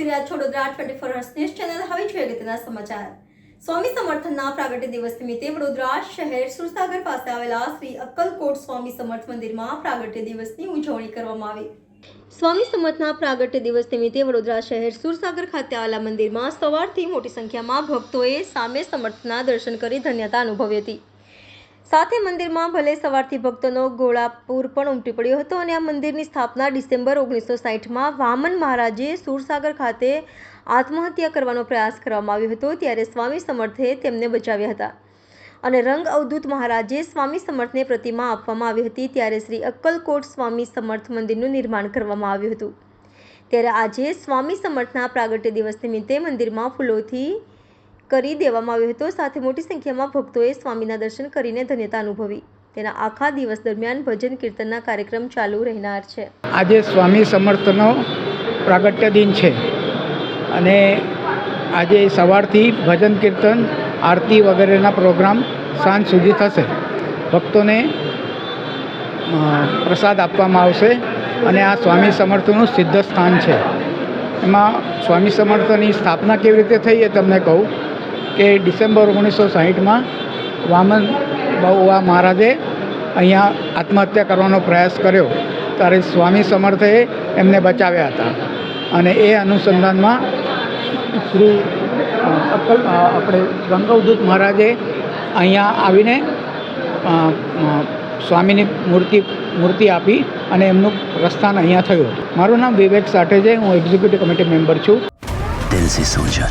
Vadodara twenty four news channel હવે જોઈએ અગત્યના સમાચાર. સ્વામી સમર્થનના પ્રાગટ્ય દિવસ નિમિત્તે વડોદરા શહેર સુરસાગર પાસે આવેલા શ્રી અક્કલકોટ સ્વામી સમર્થ મંદિરમાં પ્રાગટ્ય દિવસની ઉજવણી કરવામાં આવી. સ્વામી સમર્થના પ્રાગટ્ય દિવસ નિમિત્તે વડોદરા શહેર સુરસાગર ખાતે આવેલા મંદિરમાં સવારથી મોટી સંખ્યામાં ભક્તોએ સામે સમર્થના દર્શન કરી ધન્યતા અનુભવી હતી. સાથે મંદિરમાં ભલે સવારથી ભક્તોનો ગોળાપુર પણ ઉમટી પડ્યો હતો અને આ મંદિરની સ્થાપના ડિસેમ્બર ઓગણીસો સાહીઠમાં વામન મહારાજે સુરસાગર ખાતે આત્મહત્યા કરવાનો પ્રયાસ કરવામાં આવ્યો હતો ત્યારે સ્વામી સમર્થે તેમને બચાવ્યા હતા. અને રંગ અવધૂત મહારાજે સ્વામી સમર્થને પ્રતિમા આપવામાં આવી હતી ત્યારે શ્રી અક્કલકોટ સ્વામી સમર્થ મંદિરનું નિર્માણ કરવામાં આવ્યું હતું. ત્યારે આજે સ્વામી સમર્થના પ્રાગટ્ય દિવસ નિમિત્તે મંદિરમાં ફૂલોથી કરી દેવામાં આવ્યો હતો. સાથે મોટી સંખ્યામાં ભક્તોએ સ્વામીના દર્શન કરીને ધન્યતા અનુભવી. તેના આખા દિવસ દરમિયાન ભજન કીર્તનના કાર્યક્રમ ચાલુ રહેનાર છે. આજે સ્વામી સમર્થનો પ્રાગટ્ય દિન છે. અને આજે સવારથી ભજન કીર્તન, આરતી વગેરેના પ્રોગ્રામ સાંજ સુધી થશે. ભક્તોને પ્રસાદ આપવામાં આવશે અને આ સ્વામી સમર્થનું સિદ્ધ સ્થાન છે. એમાં સ્વામી સમર્થની સ્થાપના કેવી રીતે થઈ એ તમને કહું. કે ડિસેમ્બર ઓગણીસો સાહીઠમાં વામન બહુવા મહારાજે અહીંયા આત્મહત્યા કરવાનો પ્રયાસ કર્યો. ત્યારે સ્વામી સમર્થે એમને બચાવ્યા હતા. અને એ અનુસંધાનમાં શ્રી અક્કલ આપણે ગંગવદૂત મહારાજે અહીંયા આવીને સ્વામીની મૂર્તિ મૂર્તિ આપી અને એમનું પ્રસ્થાન અહીંયા થયું. મારું નામ વિવેક સાઠે છે હું એક્ઝિક્યુટિવ કમિટી મેમ્બર છું. દિલ સે સોલ્જર